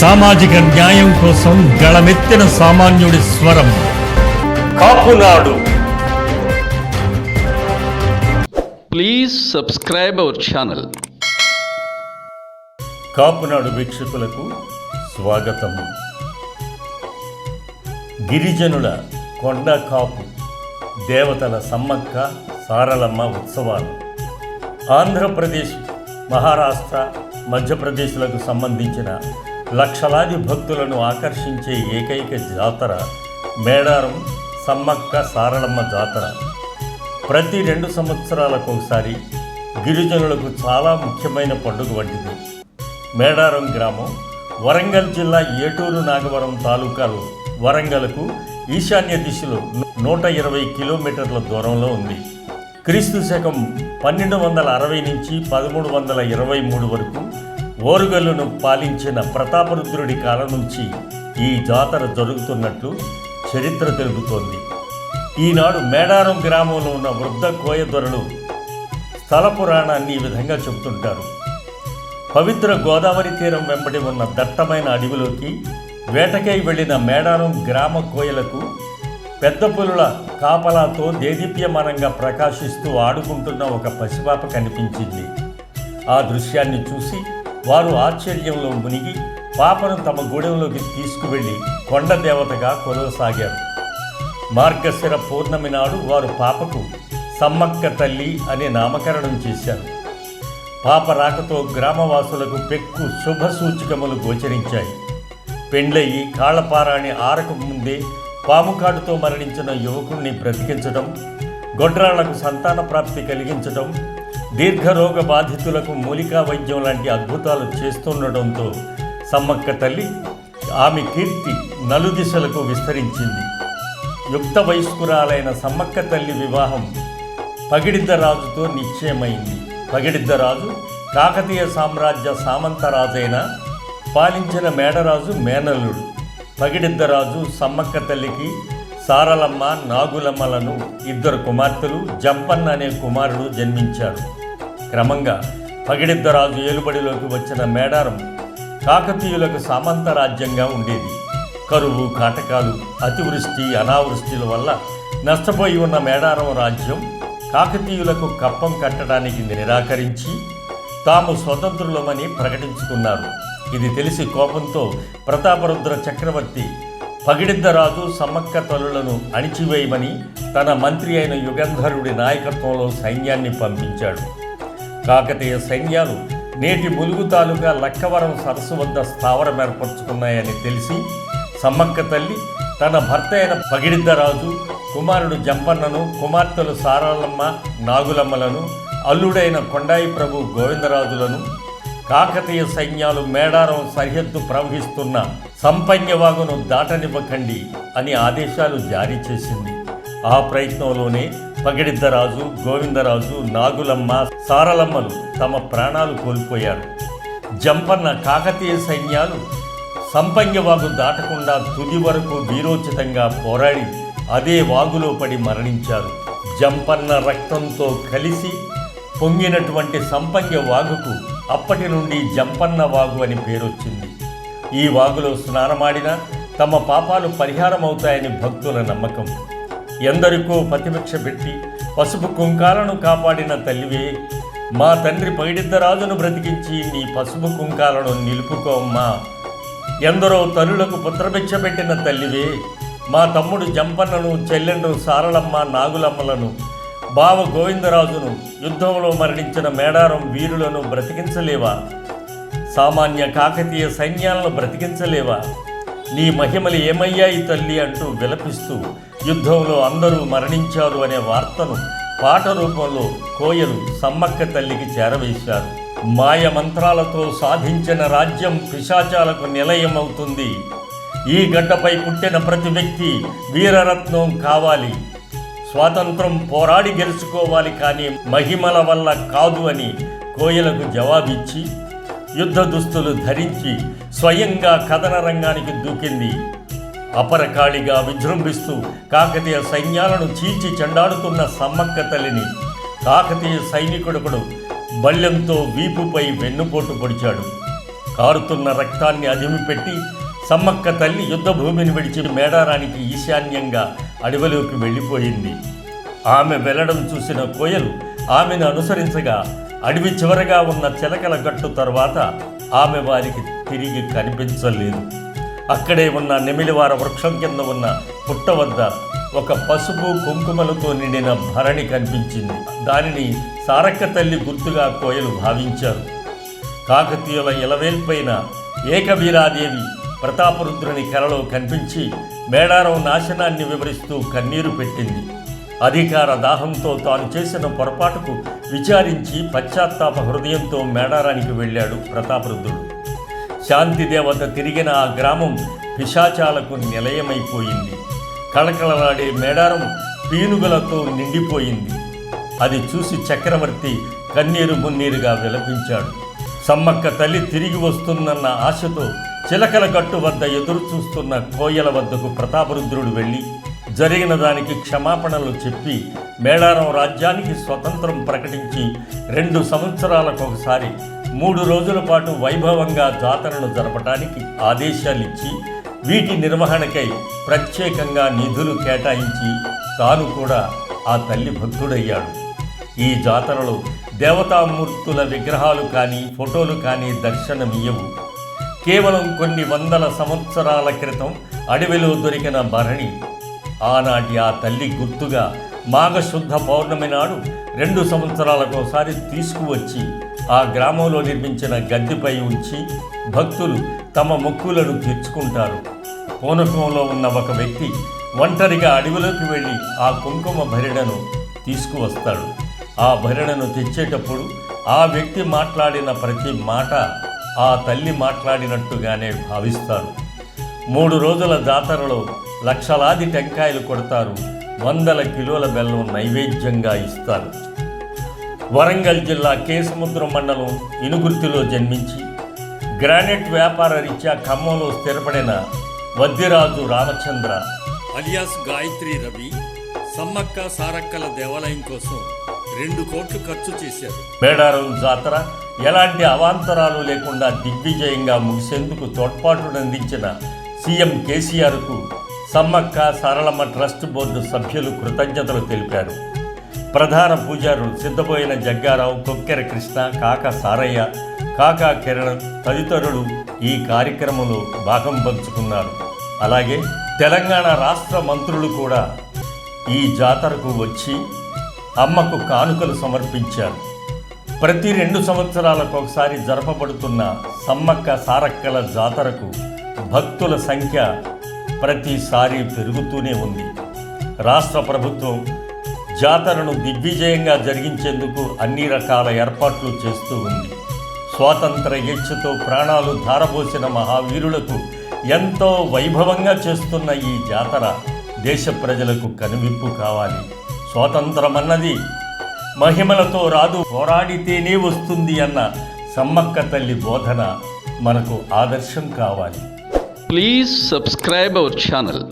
సామాజిక న్యాయం కోసం గళమెత్తిన సామాన్యుడి స్వరం. Kapunadu Please subscribe our channel. Kapunadu వీక్షకులకు స్వాగతం గిరిజనుల కొండ కాపు దేవతల సమ్మక్క సారలమ్మ ఉత్సవాలు. ఆంధ్రప్రదేశ్ మహారాష్ట్ర మధ్యప్రదేశ్లకు సంబంధించిన లక్షలాది భక్తులను ఆకర్షించే ఏకైక జాతర మేడారం సమ్మక్క సారళమ్మ జాతర. ప్రతి రెండు సంవత్సరాలకు ఒకసారి గిరిజనులకు చాలా ముఖ్యమైన పండుగ వంటిది. మేడారం గ్రామం వరంగల్ జిల్లా ఏటూరు నాగవరం తాలూకాలో వరంగల్కు ఈశాన్య దిశలో నూట ఇరవై కిలోమీటర్ల దూరంలో ఉంది. క్రీస్తు శకం పన్నెండు వందల అరవై నుంచి పదమూడు వందల ఇరవై మూడు వరకు ఓరుగల్లును పాలించిన ప్రతాపరుద్రుడి కాలం నుంచి ఈ జాతర జరుగుతున్నట్లు చరిత్ర తెలుపుతోంది. ఈనాడు మేడారం గ్రామంలో ఉన్న వృద్ధ కోయదొరలు స్థల పురాణాన్ని ఈ విధంగా చెబుతుంటారు. పవిత్ర గోదావరి తీరం వెంబడి ఉన్న దట్టమైన అడవిలోకి వేటకై వెళ్ళిన మేడారం గ్రామ కోయలకు పెద్ద పులుల కాపలాతో దేదీప్యమానంగా ప్రకాశిస్తూ ఆడుకుంటున్న ఒక పసిపాప కనిపించింది. ఆ దృశ్యాన్ని చూసి వారు ఆశ్చర్యంలో మునిగి పాపను తమ గూడెంలోకి తీసుకువెళ్ళి కొండ దేవతగా కొలవసాగారు మార్గశిర పౌర్ణమి నాడు వారు పాపకు సమ్మక్క తల్లి అనే నామకరణం చేశారు. పాప రాకతో గ్రామవాసులకు పెక్కు శుభ సూచికములు గోచరించాయి. పెండ్లయ్యి కాళ్ళపారాణి ఆరకు ముందే పాముకాటుతో మరణించిన యువకుణ్ణి బ్రతికించడం గొడ్రాళ్ళకు సంతాన ప్రాప్తి కలిగించడం దీర్ఘరోగ బాధితులకు మూలికా వైద్యం లాంటి అద్భుతాలు చేస్తుండటంతో సమ్మక్క తల్లి ఆమె కీర్తి నలుదిశలకు విస్తరించింది. యుక్త వయస్కురాలైన సమ్మక్క తల్లి వివాహం పగిడిద్దరాజుతో నిశ్చయమైంది. పగిడిద్దరాజు కాకతీయ సామ్రాజ్య సామంతరాజైన పాలించిన మేడరాజు మేనల్లుడు. పగిడిద్దరాజు సమ్మక్క తల్లికి సారలమ్మ నాగులమ్మలను ఇద్దరు కుమార్తెలు జంపన్న అనే కుమారుడు జన్మించారు. క్రమంగా పగిడిద్దరాజు ఏలుబడిలోకి వచ్చిన మేడారం కాకతీయులకు సామంత రాజ్యంగా ఉండేది. కరువు కాటకాలు అతివృష్టి అనావృష్టిల వల్ల నష్టపోయి ఉన్న మేడారం రాజ్యం కాకతీయులకు కప్పం కట్టడానికి నిరాకరించి తాము స్వతంత్రులమని ప్రకటించుకున్నారు. ఇది తెలిసి కోపంతో ప్రతాపరుద్ర చక్రవర్తి పగిడిద్దరాజు సమ్మక్క తలులను అణిచివేయమని తన మంత్రి అయిన యుగంధరుడి నాయకత్వంలో సైన్యాన్ని పంపించాడు. కాకతీయ సైన్యాలు నేటి ములుగు తాలూకా లక్కవరం సరస్సు వద్ద స్థావరం ఏర్పరచుకున్నాయని తెలిసి సమ్మక్క తల్లి తన భర్త అయిన పగిడిద్దరాజు కుమారుడు జంపన్నను కుమార్తెలు సారాలమ్మ నాగులమ్మలను అల్లుడైన కొండాయి ప్రభు గోవిందరాజులను కాకతీయ సైన్యాలు మేడారం సరిహద్దు ప్రవహిస్తున్న సంపంగవాగును దాటనివ్వకండి అని ఆదేశాలు జారీ చేసింది. ఆ ప్రయత్నంలోనే పగిడిద్దరాజు గోవిందరాజు నాగులమ్మ సారలమ్మలు తమ ప్రాణాలు కోల్పోయారు. జంపన్న కాకతీయ సైన్యాలు సంపంగవాగు దాటకుండా తుది వరకు వీరోచితంగా పోరాడి అదే వాగులో పడి మరణించారు. జంపన్న రక్తంతో కలిసి పొంగినటువంటి సంపంగి వాగుకు అప్పటి నుండి జంపన్న వాగు అని పేరొచ్చింది. ఈ వాగులో స్నానమాడిన తమ పాపాలు పరిహారమవుతాయని భక్తుల నమ్మకం. ఎందరికో ప్రతిభిక్ష పెట్టి పసుపు కుంకాలను కాపాడిన తల్లివే మా తండ్రి పైడిద్దరాజును బ్రతికించి నీ పసుపు కుంకాలను నిలుపుకోమ్మా ఎందరో తల్లులకు పుత్రభిక్ష పెట్టిన తల్లివే మా తమ్ముడు జంపన్నను చెల్లెండు సారలమ్మ నాగులమ్మలను బావ గోవిందరాజును యుద్ధంలో మరణించిన మేడారం వీరులను బ్రతికించలేవా? సామాన్య కాకతీయ సైన్యాలను బ్రతికించలేవా? నీ మహిమలు ఏమయ్యాయి తల్లి అంటూ విలపిస్తూ యుద్ధంలో అందరూ మరణించారు అనే వార్తను పాట రూపంలో కోయలు సమ్మక్క తల్లికి చేరవేశారు. మాయ మంత్రాలతో సాధించిన రాజ్యం పిశాచాలకు నిలయమవుతుంది. ఈ గడ్డపై పుట్టిన ప్రతి వ్యక్తి వీరరత్నం కావాలి. స్వాతంత్రం పోరాడి గెలుచుకోవాలి కానీ మహిమల వల్ల కాదు అని కోయలకు జవాబిచ్చి యుద్ధ దుస్తులు ధరించి స్వయంగా కథన రంగానికి దూకింది. అపరకాళిగా విజృంభిస్తూ కాకతీయ సైన్యాలను చీల్చి చెండాడుతున్న సమ్మక్క తల్లిని కాకతీయ సైనికుడొకడు బళ్ళెంతో వీపుపై వెన్నుపోటు పొడిచాడు. కారుతున్న రక్తాన్ని అదిమిపెట్టి సమ్మక్క తల్లి యుద్ధ భూమిని విడిచి మేడారానికి ఈశాన్యంగా అడవిలోకి వెళ్ళిపోయింది. ఆమె వెళ్ళడం చూసిన కోయలు ఆమెను అనుసరించగా అడవి చివరగా ఉన్న చిలకల గట్టు తర్వాత ఆమె వారికి తిరిగి కనిపించలేదు. అక్కడే ఉన్న నెమిలివార వృక్షం కింద ఉన్న పుట్ట వద్ద ఒక పసుపు కుంకుమలతో నిండిన భరణి కనిపించింది. దానిని సారక్క తల్లి గుర్తుగా కోయలు భావించారు. కాకతీయుల ఇలవేల్పైన ఏకవీరాదేవి ప్రతాపరుద్రుని కలలో కనిపించి మేడారం నాశనాన్ని వివరిస్తూ కన్నీరు పెట్టింది. అధికార దాహంతో తాను చేసిన పొరపాటుకు విచారించి పశ్చాత్తాప హృదయంతో మేడారానికి వెళ్ళాడు ప్రతాపరుద్రుడు. శాంతి దేవత తిరిగిన ఆ గ్రామం పిశాచాలకు నిలయమైపోయింది. కళకళలాడే మేడారం పీనుగులతో నిండిపోయింది. అది చూసి చక్రవర్తి కన్నీరు మున్నీరుగా విలపించాడు. సమ్మక్క తల్లి తిరిగి వస్తుందన్న ఆశతో చిలకల గట్టు వద్ద ఎదురు చూస్తున్న కోయల వద్దకు ప్రతాపరుద్రుడు వెళ్ళి జరిగిన దానికి క్షమాపణలు చెప్పి మేడారం రాజ్యానికి స్వతంత్రం ప్రకటించి రెండు సంవత్సరాలకు ఒకసారి మూడు రోజుల పాటు వైభవంగా జాతరను జరపటానికి ఆదేశాలిచ్చి వీటి నిర్వహణకై ప్రత్యేకంగా నిధులు కేటాయించి తాను కూడా ఆ తల్లి భక్తుడయ్యాడు. ఈ జాతరలో దేవతామూర్తుల విగ్రహాలు కానీ ఫోటోలు కానీ దర్శనమియ్యవు. కేవలం కొన్ని వందల సంవత్సరాల క్రితం అడవిలో దొరికిన భరణి. ఆనాటి ఆ తల్లి గుర్తుగా మాఘశుద్ధ పౌర్ణమి నాడు రెండు సంవత్సరాలకోసారి తీసుకువచ్చి ఆ గ్రామంలో నిర్మించిన గద్దెపై ఉంచి భక్తులు తమ మొక్కులను తీర్చుకుంటారు. పూనకంలో ఉన్న ఒక వ్యక్తి ఒంటరిగా అడవిలోకి వెళ్ళి ఆ కుంకుమ భరిణను తీసుకువస్తాడు. ఆ భరిణను తెచ్చేటప్పుడు ఆ వ్యక్తి మాట్లాడిన ప్రతి మాట ఆ తల్లి మాట్లాడినట్టుగానే భావిస్తారు. మూడు రోజుల జాతరలో లక్షలాది టెంకాయలు కొడతారు. వందల కిలోల బెల్లం నైవేద్యంగా ఇస్తారు. వరంగల్ జిల్లా కేసముద్రం మండలం ఇనుగుర్తిలో జన్మించి గ్రానైట్ వ్యాపార రీత్యా ఖమ్మంలో స్థిరపడిన వద్దిరాజు రామచంద్ర అలియాస్ గాయత్రి రవి సమ్మక్క సారక్కల దేవాలయం కోసం రెండు కోట్లు ఖర్చు చేశారు. మేడారం జాతర ఎలాంటి అవాంతరాలు లేకుండా దిగ్విజయంగా ముగిసేందుకు తోడ్పాటునందించిన సీఎం కేసీఆర్కు సమ్మక్క సారలమ్మ ట్రస్ట్ బోర్డు సభ్యులు కృతజ్ఞతలు తెలిపారు. ప్రధాన పూజారులు సిద్ధపోయిన జగ్గారావు కొక్కెర కృష్ణ కాక సారయ్య కాకా కిరణ్ తదితరులు ఈ కార్యక్రమంలో భాగం పంచుకున్నారు. అలాగే తెలంగాణ రాష్ట్ర మంత్రులు కూడా ఈ జాతరకు వచ్చి అమ్మకు కానుకలు సమర్పించారు. ప్రతి రెండు సంవత్సరాలకు ఒకసారి జరపబడుతున్న సమ్మక్క సారక్కల జాతరకు భక్తుల సంఖ్య ప్రతిసారి పెరుగుతూనే ఉంది. రాష్ట్ర ప్రభుత్వం జాతరను దిగ్విజయంగా జరిగించేందుకు అన్ని రకాల ఏర్పాట్లు చేస్తూ ఉంది. స్వాతంత్ర ఇచ్ఛతో ప్రాణాలు ధారపోసిన మహావీరులకు ఎంతో వైభవంగా చేస్తున్న ఈ జాతర దేశ ప్రజలకు కనువిప్పు కావాలి. స్వాతంత్రమన్నది మహిమలతో రాదు పోరాడితేనే వస్తుంది అన్న సమ్మక్క తల్లి బోధన మనకు ఆదర్శం కావాలి. Please subscribe our channel